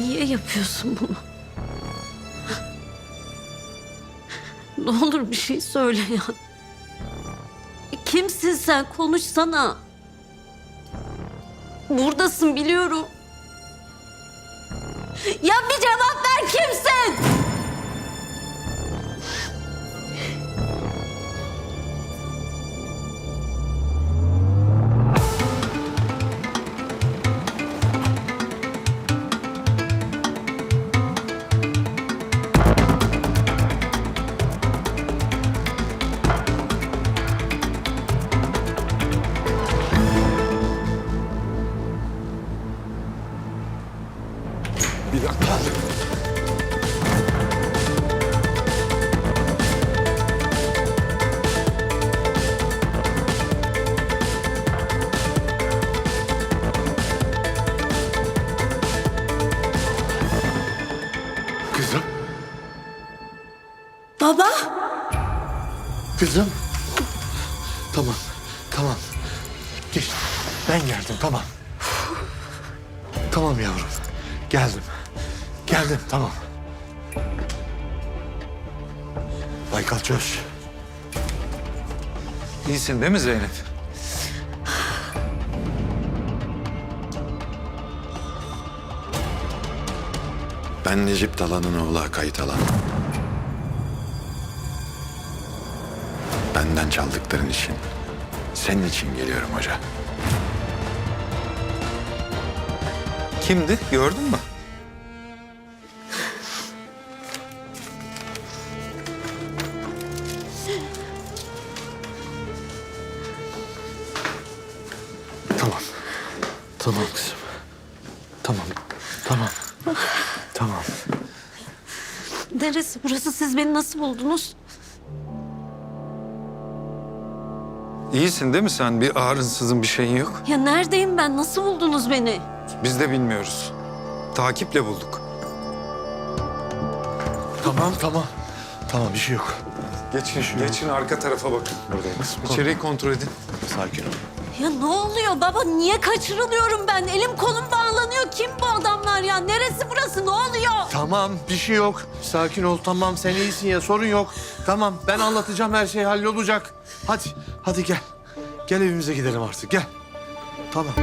Niye yapıyorsun bunu? Ne olur bir şey söyle ya. Kimsin sen? Konuşsana. Buradasın biliyorum. Ya bir cevap ver kimsin? Bir dakika. Kızım, Baba. kızım. Tamam, tamam. Geç. Ben geldim, tamam. Tamam yavrum. Geldim. Geldim, tamam. Baykal çöz. İyisin değil mi Zeynep? Ben Necip Talan'ın oğlu kayıt alan. Benden çaldıkların için, senin için geliyorum hoca. Kimdi? Gördün mü? Tamam kızım. Tamam. Tamam. Tamam. Neresi burası? Siz beni nasıl buldunuz? İyisin değil mi sen? Bir ağrınsızın bir şeyin yok. Ya neredeyim ben? Nasıl buldunuz beni? Biz de bilmiyoruz. Takiple bulduk. Tamam, tamam. Tamam, bir şey yok. Geçin, geçin arka tarafa bakın. Buradayım kızım. İçeriği kontrol edin. Sakin ol. Ya ne oluyor baba? Niye kaçırılıyorum ben? Elim kolum bağlanıyor. Kim bu adamlar ya? Neresi burası? Ne oluyor? Tamam, bir şey yok. Sakin ol, tamam. Sen iyisin ya, sorun yok. Tamam, ben anlatacağım, her şey hallolacak. Hadi, hadi gel. Gel evimize gidelim artık, gel. Tamam.